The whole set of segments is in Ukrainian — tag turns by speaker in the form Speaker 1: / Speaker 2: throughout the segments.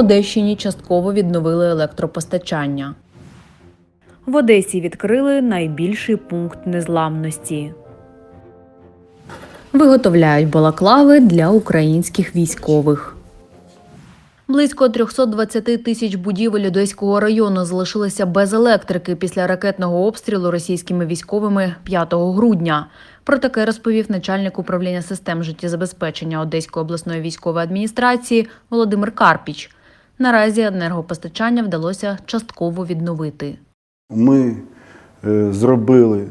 Speaker 1: Одещині частково відновили електропостачання. В Одесі відкрили найбільший пункт незламності. Виготовляють балаклави для українських військових. Близько 320 тисяч будівель Одеського району залишилися без електрики після ракетного обстрілу російськими військовими 5 грудня. Про таке розповів начальник управління систем життєзабезпечення Одеської обласної військової адміністрації Володимир Карпіч. Наразі енергопостачання вдалося частково відновити.
Speaker 2: Ми е, зробили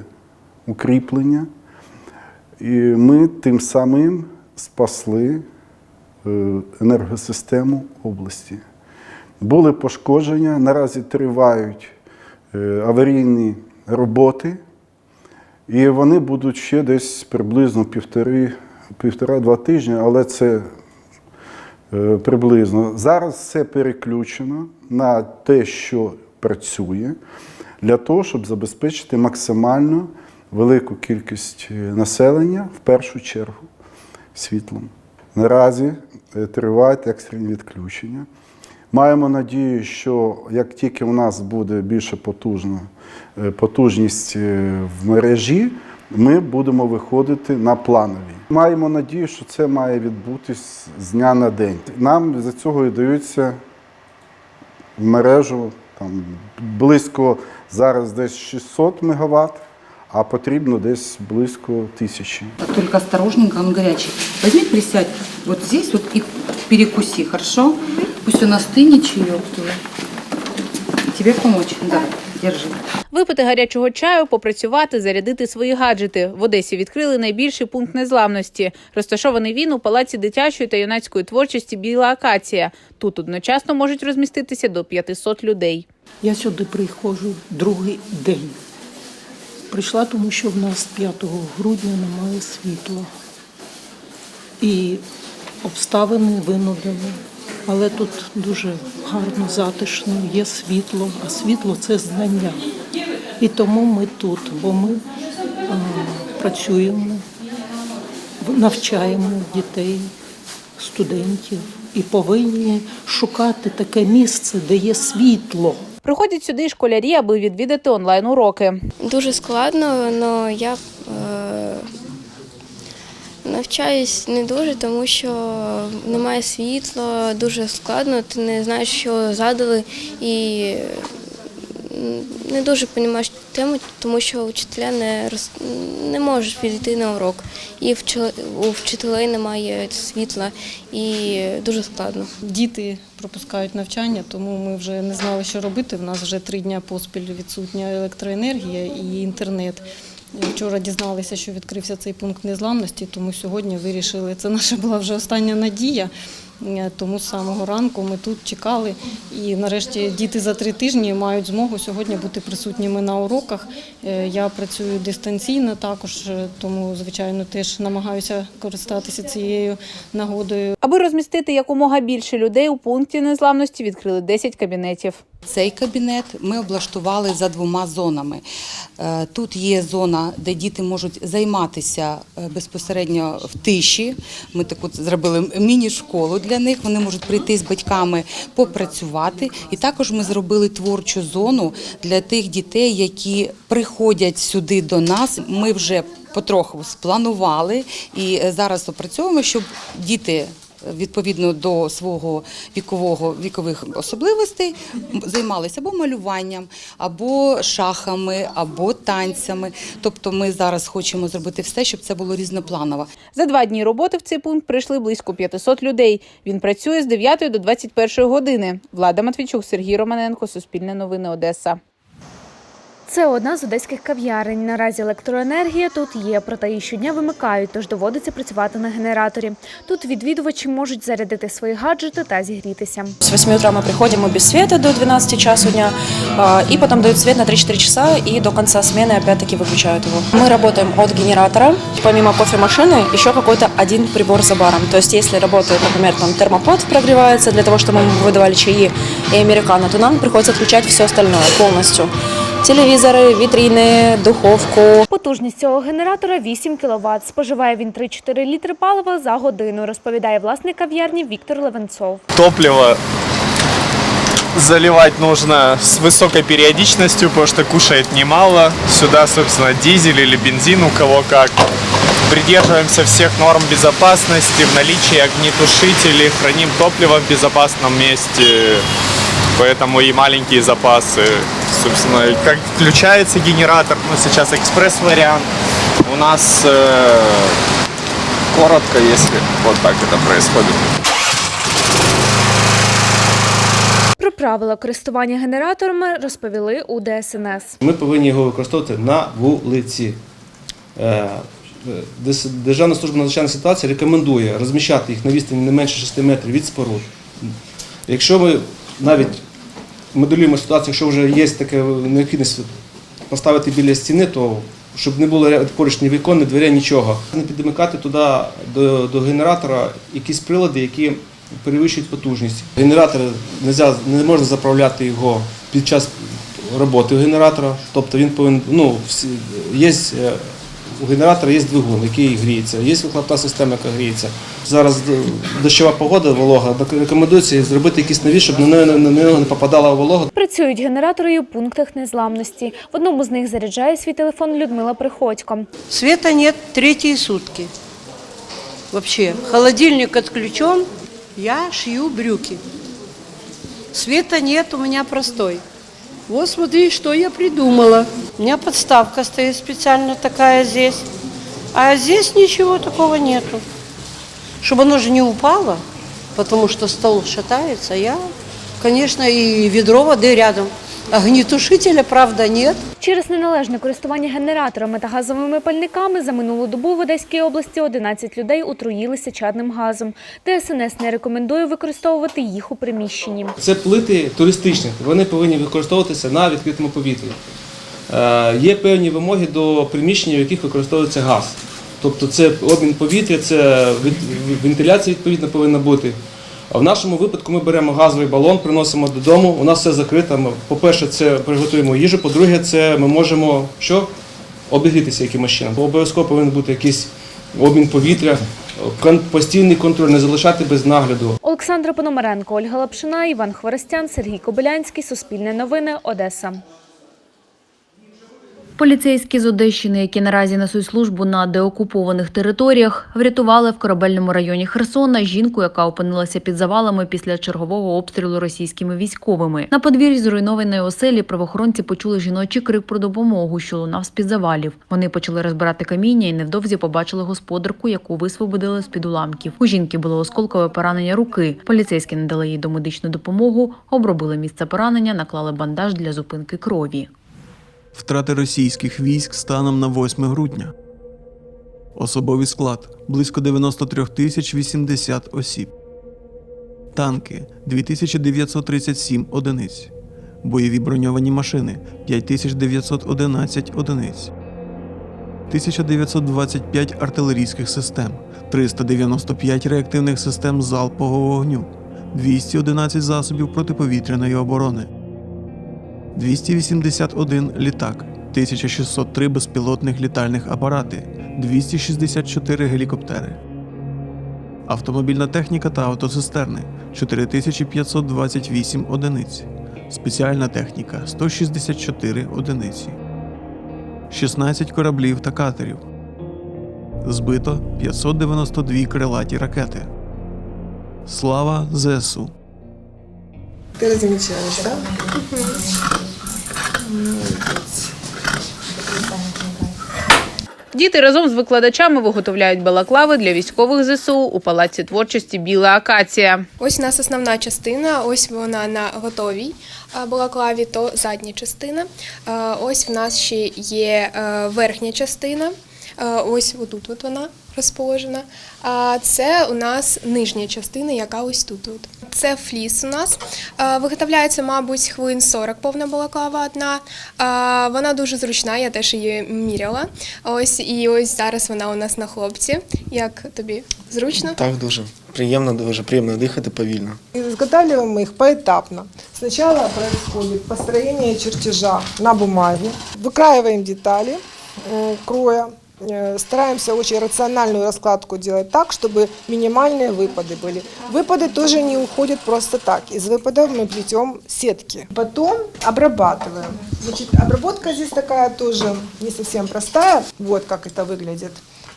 Speaker 2: укріплення, і ми тим самим спасли е, енергосистему області. Були пошкодження, наразі тривають е, аварійні роботи, і вони будуть ще десь приблизно півтори- півтора-два тижні, але це приблизно. Зараз все переключено на те, що працює, для того, щоб забезпечити максимально велику кількість е, населення, в першу чергу, світлом. Наразі е, тривають екстрені відключення. Маємо надію, що як тільки у нас буде більше потужна е, потужність е, в мережі, ми будемо виходити на планові. Маємо надію, що це має відбутись з дня на день. Нам за цього і даються в мережу там, близько зараз десь 600 МВт, а потрібно десь близько тисячі.
Speaker 3: Только осторожненько, он горячий. Возьми, присядь вот здесь вот и перекуси, хорошо? Пусть остынет чаек твой. Тебе помочь? Да, держи.
Speaker 4: Випити гарячого чаю, попрацювати, зарядити свої гаджети. В Одесі відкрили найбільший пункт незламності. Розташований він у палаці дитячої та юнацької творчості Біла Акація. Тут одночасно можуть розміститися до 500 людей.
Speaker 5: Я сюди приходжу другий день. Прийшла, тому що в нас 5 грудня немає світла. І обставини винудили. Але тут дуже гарно, затишно, є світло, а світло це знання. І тому ми тут, бо ми а, працюємо, навчаємо дітей, студентів і повинні шукати таке місце, де є світло.
Speaker 4: Приходять сюди й школярі, аби відвідати онлайн уроки.
Speaker 6: Дуже складно, але я навчаюсь не дуже, тому що немає світла, дуже складно, ти не знаєш, що задали, і не дуже розумієш тему, тому що вчителя не, роз, не можуть підійти на урок. І у вчителей немає світла, і дуже складно.
Speaker 7: Діти пропускають навчання, тому ми вже не знали, що робити. У нас вже три дні поспіль відсутня електроенергія і інтернет. Вчора дізналися, що відкрився цей пункт незламності, тому сьогодні вирішили. Це наша була вже остання надія. Е, Тому з самого ранку ми тут чекали. І нарешті діти за три тижні мають змогу сьогодні бути присутніми на уроках. Е, Я працюю дистанційно також, е, тому звичайно теж намагаюся користатися цією нагодою.
Speaker 4: Аби розмістити якомога більше людей у пункті незламності, відкрили 10 кабінетів.
Speaker 8: Цей кабінет ми облаштували за двома зонами. Е, Тут є зона, де діти можуть займатися е, безпосередньо в тиші. Ми таку зробили міні-школу для них. Вони можуть прийти з батьками попрацювати. І також ми зробили творчу зону для тих дітей, які приходять сюди до нас. Ми вже потроху спланували і е, зараз опрацьовуємо, щоб діти відповідно до свого вікового вікових особливостей займалися або малюванням, або шахами, або танцями. Тобто, ми зараз хочемо зробити все, щоб це було різнопланово.
Speaker 4: За два дні роботи в цей пункт прийшли близько 500 людей. Він працює з 9 до 21 години. Влада Матвійчук, Сергій Романенко, Суспільне новини Одеса.
Speaker 9: Це одна з одеських кав'ярень. Наразі електроенергія тут є, проте її щодня вимикають, тож доводиться працювати на генераторі. Тут відвідувачі можуть зарядити свої гаджети та зігрітися.
Speaker 10: С 8 утра мы приходим мы без света до 12 часу дня, а, и потом дают свет на 3-4 часа, и до конца смены опять-таки выключают его. Мы работаем от генератора, помимо кофемашины, еще какой-то один прибор за баром. То есть если работает, например, там термопод прогревается для того, чтобы мы выдавали чаи и американо, то нам приходится отключать все остальное полностью. Телевизоры, витрины, духовку,
Speaker 9: Потужність цього генератора 8 кВт. Споживає він 3-4 літри палива за годину, розповідає власник кав'ярні Віктор Левенцов.
Speaker 11: топливо Заливать нужно с высокой периодичностью, потому что кушает немало. Сюда, собственно, дизель или бензин, у кого как. Придерживаемся всех норм безопасности, в наличии огнетушителей, храним топливо в безопасном месте, поэтому и маленькие запасы. Собственно, как включается генератор, ну сейчас экспресс-вариант, у нас э, коротко, если вот так это происходит.
Speaker 9: Про правила користування генераторами розповіли у ДСНС.
Speaker 12: Ми повинні його використовувати на вулиці. Е, Дес- Державна служба надзвичайних ситуацій рекомендує розміщати їх на відстані не менше 6 метрів від споруд. Якщо ми навіть моделюємо ситуацію, якщо вже є така необхідність поставити біля стіни, то щоб не було поруч ні вікон, ні дверей, нічого. Не підмикати туди до, до генератора якісь прилади, які перевищують потужність. Генератор не можна заправляти його під час роботи генератора. Тобто він повинен, ну, є, е, у генератора є двигун, який гріється, є вихлопна система, яка гріється. Зараз дощова погода, волога, рекомендується зробити якісь нові, щоб на нього не попадала волога.
Speaker 9: Працюють генератори і у пунктах незламності. В одному з них заряджає свій телефон Людмила Приходько.
Speaker 13: Света нет третьи сутки. Вообще, холодильник отключен, я шью брюки. Света нет, у меня простой. Вот смотри, что я придумала. У меня подставка стоит специально такая здесь. А здесь ничего такого нету. Чтобы оно же не упало, потому что стол шатается, я, конечно, и ведро воды рядом. Огнетушителя, правда, нет.
Speaker 9: Через неналежне користування генераторами та газовими пальниками за минулу добу в Одеській області 11 людей отруїлися чадним газом. ДСНС не рекомендує використовувати їх у приміщенні.
Speaker 12: Це плити туристичні, вони повинні використовуватися на відкритому повітрі. Е, Є певні вимоги до приміщень, в яких використовується газ. Тобто це обмін повітря, це вентиляція відповідно повинна бути. А в нашому випадку ми беремо газовий балон, приносимо додому. У нас все закрито. Ми, По-перше, це приготуємо їжу. По-друге, це ми можемо що? обігрітися якимось чином. Бо Обов'язково повинен бути якийсь обмін повітря, постійний контроль, не залишати без нагляду.
Speaker 9: Олександра Пономаренко, Ольга Лапшина, Іван Хворостян, Сергій Кобилянський. Суспільне новини. Одеса.
Speaker 1: Поліцейські з Одещини, які наразі несуть службу на деокупованих територіях, врятували в корабельному районі Херсона жінку, яка опинилася під завалами після чергового обстрілу російськими військовими. На подвір'ї зруйнованої оселі правоохоронці почули жіночий крик про допомогу, що лунав з-під завалів. Вони почали розбирати каміння і невдовзі побачили господарку, яку висвободили з-під уламків. У жінки було осколкове поранення руки. Поліцейські надали їй домедичну допомогу, обробили місце поранення, наклали бандаж для зупинки крові.
Speaker 14: Втрати російських військ станом на 8 грудня. Особовий склад близько 93 тисяч 80 осіб. Танки 2937 одиниць. Бойові броньовані машини 5911 одиниць. 1925 артилерійських систем, 395 реактивних систем залпового вогню, 211 засобів протиповітряної оборони. 281 літак, 1603 безпілотних літальних апарати, 264 гелікоптери. Автомобільна техніка та автоцистерни 4528 одиниць. Спеціальна техніка 164 одиниці. 16 кораблів та катерів. Збито 592 крилаті ракети. Слава ЗСУ!
Speaker 15: Ты размечаешь, да?
Speaker 4: Діти разом з викладачами виготовляють балаклави для військових ЗСУ у палаці творчості Біла Акація.
Speaker 16: Ось у нас основна частина, ось вона на готовій балаклаві, то задня частина. Ось в нас ще є е, верхня частина. Ось отут от вона розположена. А це у нас нижня частина, яка ось тут. от. Це фліс у нас. А, Виготовляється, мабуть, хвилин 40 повна балаклава одна. А, Вона дуже зручна, я теж її міряла. Ось і ось зараз вона у нас на хлопці. Як тобі зручно?
Speaker 15: Так, дуже. Приємно, дуже приємно дихати повільно.
Speaker 17: Изготавливаем мы их поэтапно. Сначала происходит построение чертежа на бумаге. Выкраиваем детали э, кроя. э, стараемся очень рациональную раскладку делать так, чтобы минимальные выпады были. Выпады тоже не уходят просто так. Из выпадов мы плетем сетки. Потом обрабатываем. Значит, обработка здесь такая тоже не совсем простая. Вот как это выглядит.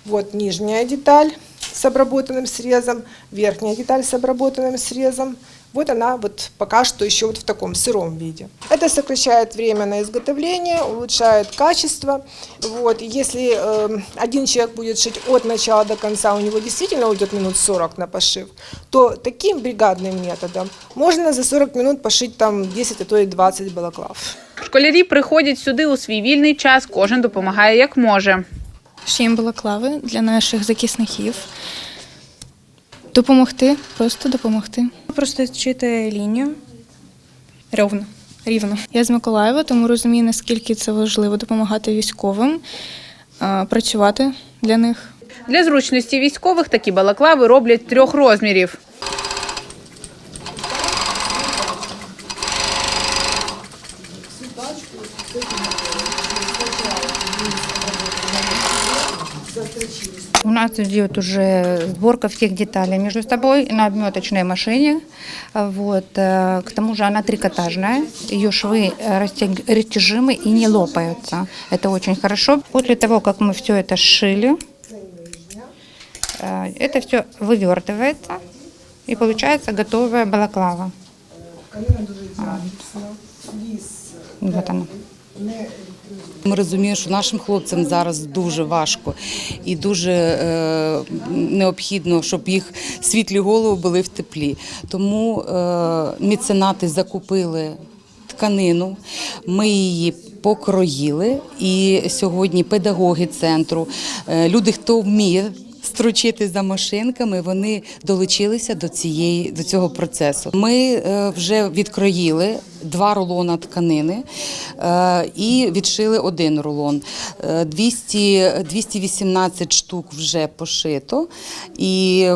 Speaker 17: Вот нижняя деталь с обработанным срезом, верхняя деталь с обработанным срезом. Вот она вот пока что еще вот в таком сыром виде. Это сокращает время на изготовление, улучшает качество. Вот. И Если э, один человек будет шить от начала до конца, у него действительно уйдет минут 40 на пошив, то таким бригадным методом можно за 40 минут пошить там 10, а то и 20 балаклав.
Speaker 4: Школярі приходять сюди у свій вільний час, кожен допомагає як може.
Speaker 18: Шиємо балаклави для наших захисників. Допомогти, просто допомогти. Просто вчити лінію рівно. рівно. Я з Миколаєва, тому розумію, наскільки це важливо допомагати військовим, працювати для них.
Speaker 4: Для зручності військових такі балаклави роблять трьох розмірів.
Speaker 19: У нас идет уже сборка всех деталей между собой на обметочной машине. Вот. э, К тому же она трикотажная, ее швы растяжимы и не лопаются. Это очень хорошо. После того, как мы все это сшили, э, это все вывертывается и получается готовая балаклава. Вот она.
Speaker 8: Ми розуміємо, що нашим хлопцям зараз дуже важко і дуже е, необхідно, щоб їх світлі голови були в теплі. Тому е, меценати закупили тканину, ми її покроїли. І сьогодні педагоги центру, е, люди, хто вміє. Строчити за машинками, вони долучилися до цієї до цього процесу. Ми е, вже відкроїли два рулона тканини е, і відшили один рулон. Е, 200, 218 штук вже пошито і е,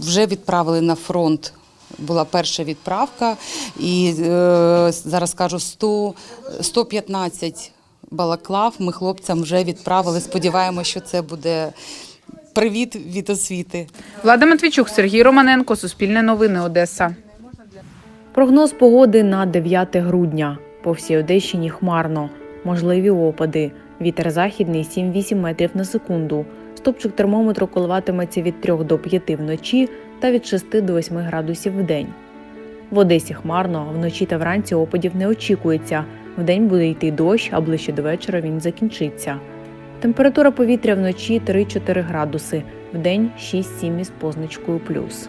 Speaker 8: вже відправили на фронт. Була перша відправка, і е, зараз кажу 100, 115 балаклав. Ми хлопцям вже відправили. Сподіваємося, що це буде привіт від освіти.
Speaker 4: Влада Матвійчук, Сергій Романенко, Суспільне новини, Одеса.
Speaker 1: Прогноз погоди на 9 грудня. По всій Одещині хмарно. Можливі опади. Вітер західний 7-8 метрів на секунду. Стопчик термометру коливатиметься від 3 до 5 вночі та від 6 до 8 градусів в день. В Одесі хмарно, вночі та вранці опадів не очікується. Вдень буде йти дощ, а ближче до вечора він закінчиться. Температура повітря вночі 3-4 градуси, вдень 6-7 із позначкою плюс.